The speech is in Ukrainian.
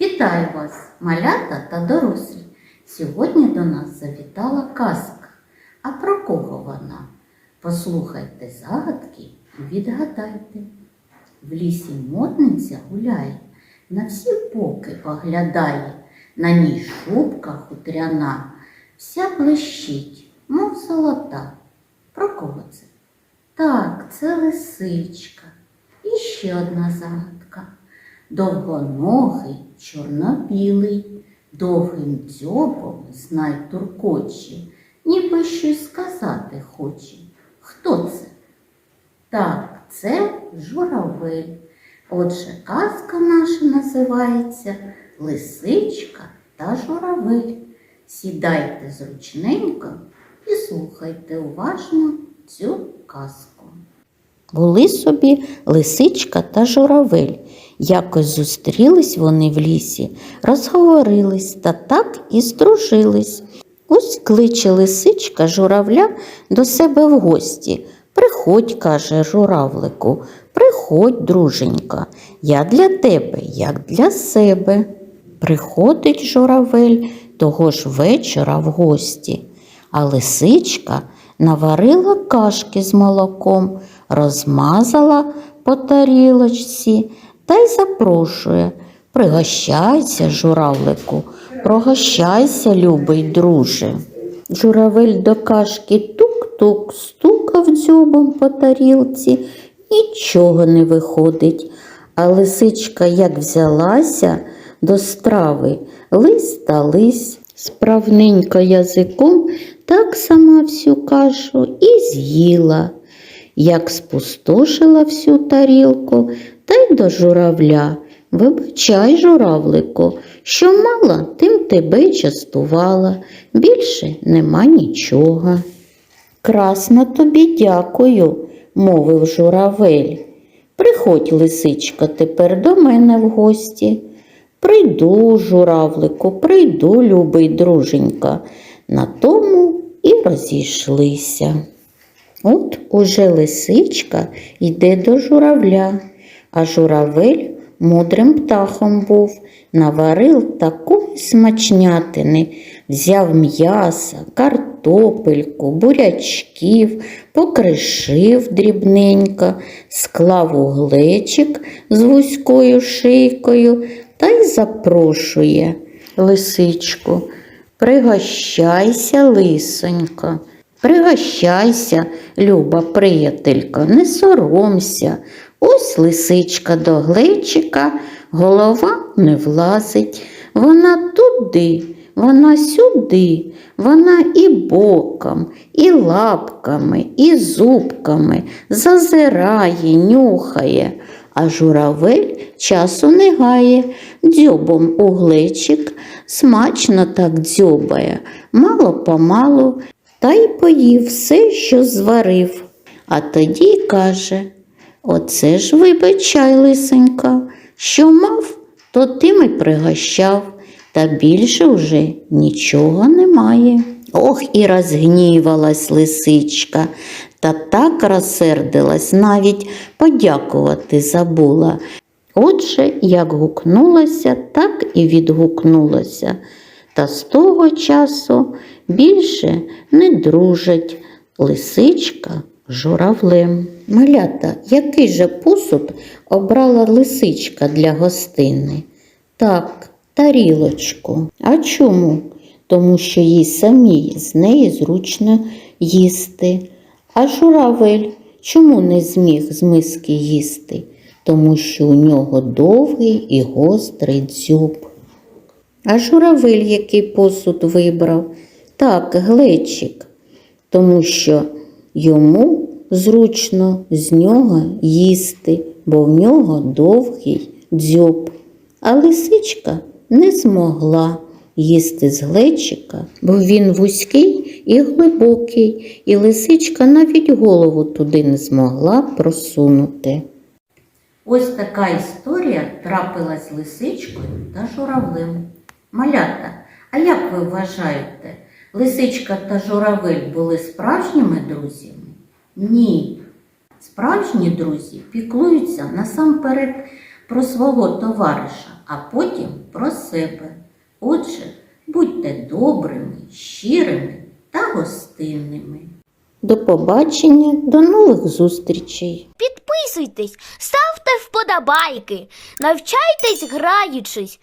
Вітаю вас, малята та дорослі. Сьогодні до нас завітала казка. А про кого вона? Послухайте загадки і відгадайте. В лісі модниця гуляє, на всі боки поглядає, на ній шубка хутряна, вся блищить, мов золота. Про кого це? Так, це лисичка. І ще одна загадка. Довгоногий, чорно-білий, довгим дзьобом знай туркочі, ніби щось сказати хоче. Хто це? Так, це журавель. Отже, казка наша називається Лисичка та журавель. Сідайте зручненько і слухайте уважно цю казку. Були собі лисичка та журавель. Якось зустрілись вони в лісі, розговорились та так і здружились. Ось кличе лисичка журавля до себе в гості. Приходь, каже журавлику, приходь, друженька, я для тебе, як для себе. Приходить журавель того ж вечора в гості, а лисичка наварила кашки з молоком, розмазала по тарілочці та й запрошує. Пригощайся, журавлику, прогощайся, любий друже. Журавель до кашки тук-тук стукав дзьобом по тарілці, нічого не виходить. А лисичка як взялася до страви, лись та лись, справненько язиком, так сама всю кашу і з'їла. Як спустошила всю тарілку, та й до журавля. Вибачай, журавлику, що мала, тим тебе й частувала, більше нема нічого. Красно тобі дякую, мовив журавель. Приходь, лисичка, тепер до мене в гості. Прийду, журавлику, прийду, любий друженька. На тому і розійшлися. От уже лисичка йде до журавля, а журавель мудрим птахом був, наварив такої смачнятини, взяв м'яса, картопельку, бурячків, покришив дрібненько, склав у глечик з вузькою шийкою та й запрошує лисичку. Пригощайся, лисонько. Пригощайся, люба приятелька, не соромся. Ось лисичка до глечика, голова не влазить. Вона туди, вона сюди, вона і боком, і лапками, і зубками зазирає, нюхає, а журавель часу не гає, дзьобом у глечик, смачно так дзьобає, мало помалу, та й поїв все, що зварив. А тоді каже Оце ж вибачай, лисенька, що мав, то тим і пригощав, та більше вже нічого немає. Ох, і розгнівалась лисичка, та так розсердилась, навіть подякувати забула. Отже, як гукнулася, так і відгукнулася. Та з того часу більше не дружать лисичка журавлем. Малята, який же посуд обрала лисичка для гостини? Так, тарілочку. А чому? Тому що їй самій з неї зручно їсти. А журавель чому не зміг з миски їсти? Тому що у нього довгий і гострий дзьоб. А журавель який посуд вибрав? Так, глечик, тому що йому зручно з нього їсти, бо в нього довгий дзьоб. А лисичка не змогла їсти з глечика, бо він вузький і глибокий, і лисичка навіть голову туди не змогла просунути. Ось така історія трапилась лисичкою та журавлем. Малята, а як ви вважаєте, лисичка та журавель були справжніми друзями? Ні. Справжні друзі піклуються насамперед про свого товариша, а потім про себе. Отже, будьте добрими, щирими та гостинними. До побачення, до нових зустрічей! Підписуйтесь, ставте вподобайки, навчайтесь граючись